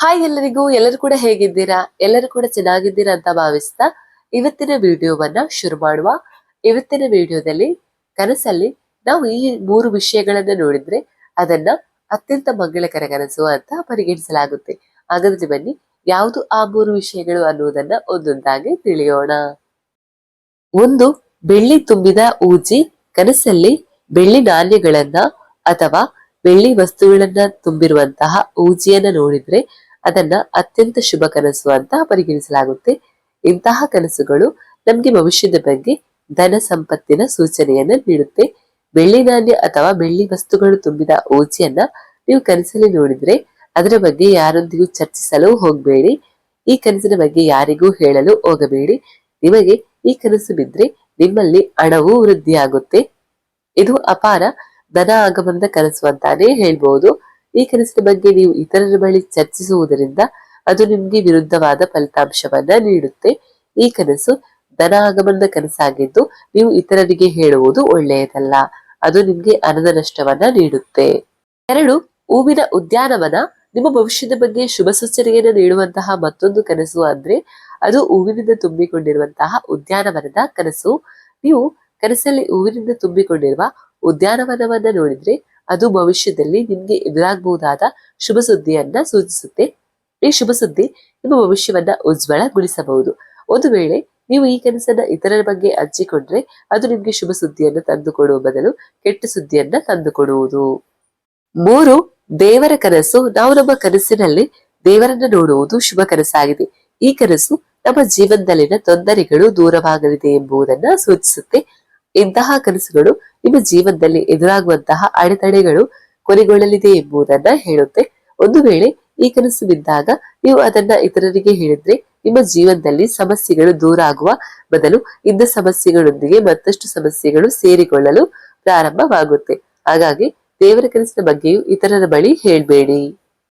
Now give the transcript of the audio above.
Hi ಎಲ್ಲರಿಗೂ, ಎಲ್ಲರೂ ಕೂಡ ಹೇಗಿದ್ದೀರಾ? ಎಲ್ಲರೂ ಕೂಡ ಚೆನ್ನಾಗಿದ್ದೀರಾ ಅಂತ ಭಾವಿಸ್ತಾ ಇವತ್ತಿನ ವಿಡಿಯೋವನ್ನ ಶುರು ಮಾಡುವ. ಇವತ್ತಿನ ವಿಡಿಯೋದಲ್ಲಿ ಕನಸಲ್ಲಿ ನಾವು ಈ ಮೂರು ವಿಷಯಗಳನ್ನ ನೋಡಿದ್ರೆ ಅದನ್ನ ಅತ್ಯಂತ ಮಂಗಳಕರ ಕನಸು ಅಂತ ಪರಿಗಣಿಸಲಾಗುತ್ತೆ. ಹಾಗಾದ್ರೆ ಬನ್ನಿ, ಯಾವುದು ಆ ಮೂರು ವಿಷಯಗಳು ಅನ್ನುವುದನ್ನ ಒಂದೊಂದಾಗಿ ತಿಳಿಯೋಣ. ಒಂದು, ಬೆಳ್ಳಿ ತುಂಬಿದ ಊಜಿ ಕನಸಲ್ಲಿ ಬೆಳ್ಳಿ ನಾಣ್ಯಗಳನ್ನ ಅಥವಾ ಬೆಳ್ಳಿ ವಸ್ತುಗಳನ್ನ ತುಂಬಿರುವಂತಹ ಊಜಿಯನ್ನ ನೋಡಿದ್ರೆ ಅದನ್ನ ಅತ್ಯಂತ ಶುಭ ಕನಸು ಅಂತ ಪರಿಗಣಿಸಲಾಗುತ್ತೆ. ಇಂತಹ ಕನಸುಗಳು ನಮ್ಗೆ ಭವಿಷ್ಯದ ಬಗ್ಗೆ ಧನ ಸಂಪತ್ತಿನ ಸೂಚನೆಯನ್ನ ನೀಡುತ್ತೆ. ಬೆಳ್ಳಿ ನಾಣ್ಯ ಅಥವಾ ಬೆಳ್ಳಿ ವಸ್ತುಗಳು ತುಂಬಿದ ಓಜಿಯನ್ನ ನೀವು ಕನಸಲ್ಲಿ ನೋಡಿದ್ರೆ ಅದರ ಬಗ್ಗೆ ಯಾರೊಂದಿಗೂ ಚರ್ಚಿಸಲು ಹೋಗಬೇಡಿ. ಈ ಕನಸಿನ ಬಗ್ಗೆ ಯಾರಿಗೂ ಹೇಳಲು ಹೋಗಬೇಡಿ. ನಿಮಗೆ ಈ ಕನಸು ಬಿದ್ರೆ ನಿಮ್ಮಲ್ಲಿ ಹಣವು ವೃದ್ಧಿಯಾಗುತ್ತೆ. ಇದು ಅಪಾರ ಧನ ಆಗಮನದ ಕನಸು ಅಂತಾನೆ ಹೇಳ್ಬಹುದು ಈ ಕನಸಿನ ಬಗ್ಗೆ ನೀವು ಇತರರ ಬಳಿ ಚರ್ಚಿಸುವುದರಿಂದ ಅದು ನಿಮಗೆ ವಿರುದ್ಧವಾದ ಫಲಿತಾಂಶವನ್ನ ನೀಡುತ್ತೆ. ಈ ಕನಸು ಧನ ಆಗಮನದ ಕನಸಾಗಿದ್ದು ನೀವು ಇತರರಿಗೆ ಹೇಳುವುದು ಒಳ್ಳೆಯದಲ್ಲ. ಅದು ನಿಮ್ಗೆ ಅನದ ನಷ್ಟವನ್ನ ನೀಡುತ್ತೆ. ಎರಡು, ಹೂವಿನ ಉದ್ಯಾನವನ ನಿಮ್ಮ ಭವಿಷ್ಯದ ಬಗ್ಗೆ ಶುಭ ಸೂಚನೆಯನ್ನು ನೀಡುವಂತಹ ಮತ್ತೊಂದು ಕನಸು ಅಂದ್ರೆ ಅದು ಹೂವಿನಿಂದ ತುಂಬಿಕೊಂಡಿರುವಂತಹ ಉದ್ಯಾನವನದ ಕನಸು. ನೀವು ಕನಸಲ್ಲಿ ಹೂವಿನಿಂದ ತುಂಬಿಕೊಂಡಿರುವ ಉದ್ಯಾನವನವನ್ನ ನೋಡಿದ್ರೆ ಅದು ಭವಿಷ್ಯದಲ್ಲಿ ನಿಮ್ಗೆ ಎದುರಾಗಬಹುದಾದ ಶುಭ ಸುದ್ದಿಯನ್ನ ಸೂಚಿಸುತ್ತೆ. ಈ ಶುಭ ಸುದ್ದಿ ನಿಮ್ಮ ಭವಿಷ್ಯವನ್ನ ಉಜ್ವಲಗೊಳಿಸಬಹುದು ಒಂದು ವೇಳೆ ನೀವು ಈ ಕನಸನ್ನ ಇತರರ ಬಗ್ಗೆ ಹಂಚಿಕೊಂಡ್ರೆ ಅದು ನಿಮಗೆ ಶುಭ ಸುದ್ದಿಯನ್ನು ತಂದುಕೊಡುವ ಬದಲು ಕೆಟ್ಟ ಸುದ್ದಿಯನ್ನ ತಂದುಕೊಡುವುದು. ಮೂರು, ದೇವರ ಕನಸು. ನಾವು ನಮ್ಮ ಕನಸಿನಲ್ಲಿ ದೇವರನ್ನ ನೋಡುವುದು ಶುಭ ಕನಸಾಗಿದೆ. ಈ ಕನಸು ನಮ್ಮ ಜೀವನದಲ್ಲಿನ ತೊಂದರೆಗಳು ದೂರವಾಗಲಿದೆ ಎಂಬುದನ್ನ ಸೂಚಿಸುತ್ತೆ. ಇಂತಹ ಕನಸುಗಳು ನಿಮ್ಮ ಜೀವನದಲ್ಲಿ ಎದುರಾಗುವಂತಹ ಅಡೆತಡೆಗಳು ಕೊನೆಗೊಳ್ಳಲಿದೆ ಎಂಬುದನ್ನ ಹೇಳುತ್ತೆ. ಒಂದು ವೇಳೆ ಈ ಕನಸು ಬಿದ್ದಾಗ ನೀವು ಅದನ್ನ ಇತರರಿಗೆ ಹೇಳಿದ್ರೆ ನಿಮ್ಮ ಜೀವನದಲ್ಲಿ ಸಮಸ್ಯೆಗಳು ದೂರ ಆಗುವ ಬದಲು ಇದ್ದ ಸಮಸ್ಯೆಗಳೊಂದಿಗೆ ಮತ್ತಷ್ಟು ಸಮಸ್ಯೆಗಳು ಸೇರಿಕೊಳ್ಳಲು ಪ್ರಾರಂಭವಾಗುತ್ತೆ. ಹಾಗಾಗಿ ದೇವರ ಕನಸಿನ ಬಗ್ಗೆಯೂ ಇತರರ ಬಳಿ ಹೇಳ್ಬೇಡಿ.